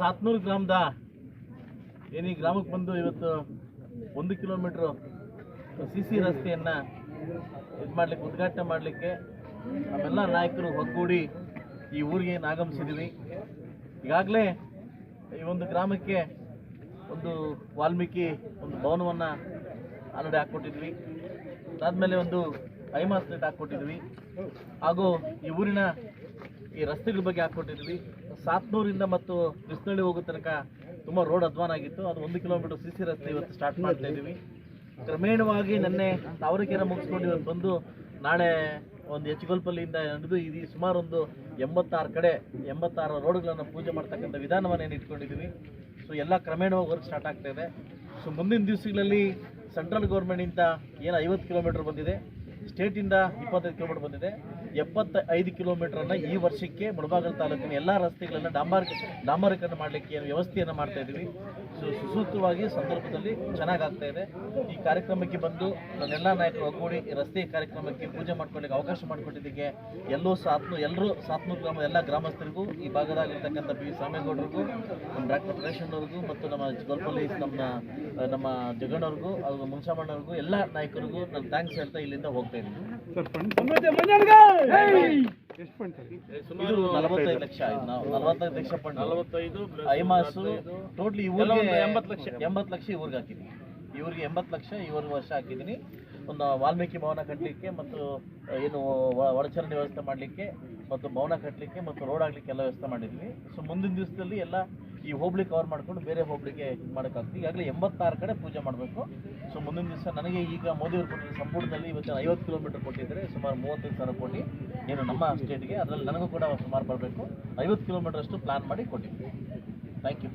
ಸಾತ್ನೂರು ಗ್ರಾಮದ ಏನು ಈ ಗ್ರಾಮಕ್ಕೆ ಬಂದು ಇವತ್ತು ಒಂದು ಕಿಲೋಮೀಟ್ರು ಸಿ ಸಿ ರಸ್ತೆಯನ್ನು ಇದು ಮಾಡಲಿಕ್ಕೆ, ಉದ್ಘಾಟನೆ ಮಾಡಲಿಕ್ಕೆ ನಮ್ಮೆಲ್ಲ ನಾಯಕರು ಒಗ್ಗೂಡಿ ಈ ಊರಿಗೆ ಆಗಮಿಸಿದ್ದೀವಿ ಈಗಾಗಲೇ ಈ ಒಂದು ಗ್ರಾಮಕ್ಕೆ ಒಂದು ವಾಲ್ಮೀಕಿ ಒಂದು ಭವನವನ್ನು ಆಲ್ರೆಡಿ ಹಾಕ್ಕೊಟ್ಟಿದ್ವಿ. ಅದಾದಮೇಲೆ ಒಂದು ಐಮಾಸ್ ಲೈಟ್ ಹಾಕ್ಕೊಟ್ಟಿದ್ವಿ. ಹಾಗೂ ಈ ಊರಿನ ಈ ರಸ್ತೆಗಳ ಬಗ್ಗೆ ಹಾಕ್ಕೊಟ್ಟಿದ್ವಿ. ಸಾತ್ನೂರಿಂದ ಮತ್ತು ಬಿಸ್ನಳ್ಳಿ ಹೋಗೋ ತನಕ ತುಂಬ ರೋಡ್ ಅಧ್ವಾನ ಆಗಿತ್ತು. ಅದು ಒಂದು ಕಿಲೋಮೀಟರ್ ಸಿ ಸಿ ರಸ್ತೆ ಇವತ್ತು ಸ್ಟಾರ್ಟ್ ಮಾಡ್ತಾ ಇದ್ದೀವಿ ಕ್ರಮೇಣವಾಗಿ ನಿನ್ನೆ ತಾವರೆಕೆರೆ ಮುಗಿಸ್ಕೊಂಡು ಇವತ್ತು ಬಂದು ನಾಳೆ ಒಂದು ಹೆಚ್ಚುಗೊಲ್ಪಲ್ಲಿಂದ ನಡೆದು ಇದು ಸುಮಾರು ಒಂದು ಎಂಬತ್ತಾರು ಕಡೆ, ಎಂಬತ್ತಾರು ರೋಡ್ಗಳನ್ನು ಪೂಜೆ ಮಾಡ್ತಕ್ಕಂಥ ವಿಧಾನವನ್ನು ಏನು ಇಟ್ಕೊಂಡಿದ್ದೀವಿ ಸೊ ಎಲ್ಲ ಕ್ರಮೇಣವಾಗಿ ವರ್ಕ್ ಸ್ಟಾರ್ಟ್ ಆಗ್ತಾ ಇದೆ. ಸೊ ಮುಂದಿನ ದಿವಸಗಳಲ್ಲಿ ಸೆಂಟ್ರಲ್ ಗೌರ್ಮೆಂಟಿಂದ ಏನು ಐವತ್ತು ಕಿಲೋಮೀಟ್ರ್ ಬಂದಿದೆ ಸ್ಟೇಟಿಂದ ಇಪ್ಪತ್ತೈದು ಕಿಲೋಮೀಟ್ರ್ ಬಂದಿದೆ. ಎಪ್ಪತ್ತ ಐದು ಕಿಲೋಮೀಟರನ್ನು ಈ ವರ್ಷಕ್ಕೆ ಮುಳಬಾಗಲ್ ತಾಲೂಕಿನ ಎಲ್ಲ ರಸ್ತೆಗಳನ್ನ ಡಾಂಬಾರ್ ಡಾಂಬಾರೀಕರಣ ಮಾಡಲಿಕ್ಕೆ ಏನು ವ್ಯವಸ್ಥೆಯನ್ನು ಮಾಡ್ತಾ ಇದ್ದೀವಿ. ಸೊ, ಸುಸೂತ್ರವಾಗಿ ಸಂದರ್ಭದಲ್ಲಿ ಚೆನ್ನಾಗಾಗ್ತಾ ಇದೆ. ಈ ಕಾರ್ಯಕ್ರಮಕ್ಕೆ ಬಂದು ನನ್ನೆಲ್ಲ ನಾಯಕರು ಒಗ್ಗೂಡಿ ರಸ್ತೆ ಕಾರ್ಯಕ್ರಮಕ್ಕೆ ಪೂಜೆ ಮಾಡ್ಕೊಳ್ಳಿಕ್ಕೆ ಅವಕಾಶ ಮಾಡಿಕೊಟ್ಟಿದ್ದಕ್ಕೆ ಎಲ್ಲೂ ಸಾತ್ನು, ಎಲ್ಲರೂ ಸಾತ್ನೂರು ಗ್ರಾಮ ಎಲ್ಲ ಗ್ರಾಮಸ್ಥರಿಗೂ, ಈ ಭಾಗದಾಗಿರ್ತಕ್ಕಂಥ ಬಿ ಸಾಮೇಗೌಡರಿಗೂ ನಮ್ಮ ಡಾಕ್ಟರ್ ಪ್ರಕಾಶಣ್ಣವ್ರಿಗೂ ಮತ್ತು ನಮ್ಮ ಗೋಲ್ಪಲ್ಲಿ ನಮ್ಮ ನಮ್ಮ ಜಗಣ್ಣವ್ರಿಗೂ ಹಾಗೂ ಮುನ್ಸಾಮಣ್ಣವ್ರಿಗೂ, ಎಲ್ಲ ನಾಯಕರಿಗೂ ನಾನು ಥ್ಯಾಂಕ್ಸ್ ಹೇಳ್ತಾ ಇಲ್ಲಿಂದ ಹೋಗ್ತಾ ಇದ್ದೀನಿ. ಇದು ನಲವತ್ತೈದು ಲಕ್ಷ ಆಯ್ತು ನಾವು ನಲವತ್ತೈದು ಲಕ್ಷ ಫಂಡ್ ನಲವತ್ತೈದು ಐಮಾಸು ಟೋಟ್ಲಿ ಇವರಿಗೆ ಎಂಬತ್ತು ಲಕ್ಷ. ಎಂಬತ್ತು ಲಕ್ಷ ಇವ್ರಿಗೆ ಹಾಕಿದ್ದೀನಿ ಇವ್ರಿಗೆ ಎಂಬತ್ತು ಲಕ್ಷ ಇವ್ರ ವರ್ಷ ಹಾಕಿದ್ದೀನಿ ಒಂದು ವಾಲ್ಮೀಕಿ ಭವನ ಕಟ್ಟಲಿಕ್ಕೆ ಮತ್ತು ಏನು ಒಳಚರಣೆ ಒಳಚರಂಡಿ ವ್ಯವಸ್ಥೆ ಮಾಡಲಿಕ್ಕೆ ಮತ್ತು ಭವನ ಕಟ್ಟಲಿಕ್ಕೆ ಮತ್ತು ರೋಡ್ ಆಗಲಿಕ್ಕೆ ಎಲ್ಲ ವ್ಯವಸ್ಥೆ ಮಾಡಿದ್ದೀನಿ ಸೊ ಮುಂದಿನ ದಿವಸದಲ್ಲಿ ಎಲ್ಲ ಈ ಹೋಬ್ಳಿ ಕವರ್ ಮಾಡ್ಕೊಂಡು ಬೇರೆ ಹೋಬ್ಳಿಗೆ ಇದು ಮಾಡೋಕ್ಕಾಗ್ತದೆ. ಈಗಾಗಲೇ ಎಂಬತ್ತಾರು ಕಡೆ ಪೂಜೆ ಮಾಡಬೇಕು. ಸೊ ಮುಂದಿನ ದಿವಸ ನನಗೆ ಈಗ ಮೋದಿಯವರು ಕೊಟ್ಟಿದ್ದ ಸಂಪುಟದಲ್ಲಿ ಇವತ್ತು ಐವತ್ತು ಕಿಲೋಮೀಟರ್ ಕೊಟ್ಟಿದ್ದರೆ. ಸುಮಾರು ಮೂವತ್ತೈದು ಸಾವಿರ ಕೋಟಿ ಏನು ನಮ್ಮ ಸ್ಟೇಟ್ಗೆ ಅದರಲ್ಲಿ ನನಗೂ ಕೂಡ ಸುಮಾರು ಬರಬೇಕು. ಐವತ್ತು ಕಿಲೋಮೀಟರ್ ಅಷ್ಟು ಪ್ಲಾನ್ ಮಾಡಿ ಕೊಟ್ಟಿದ್ದೀನಿ. Thank you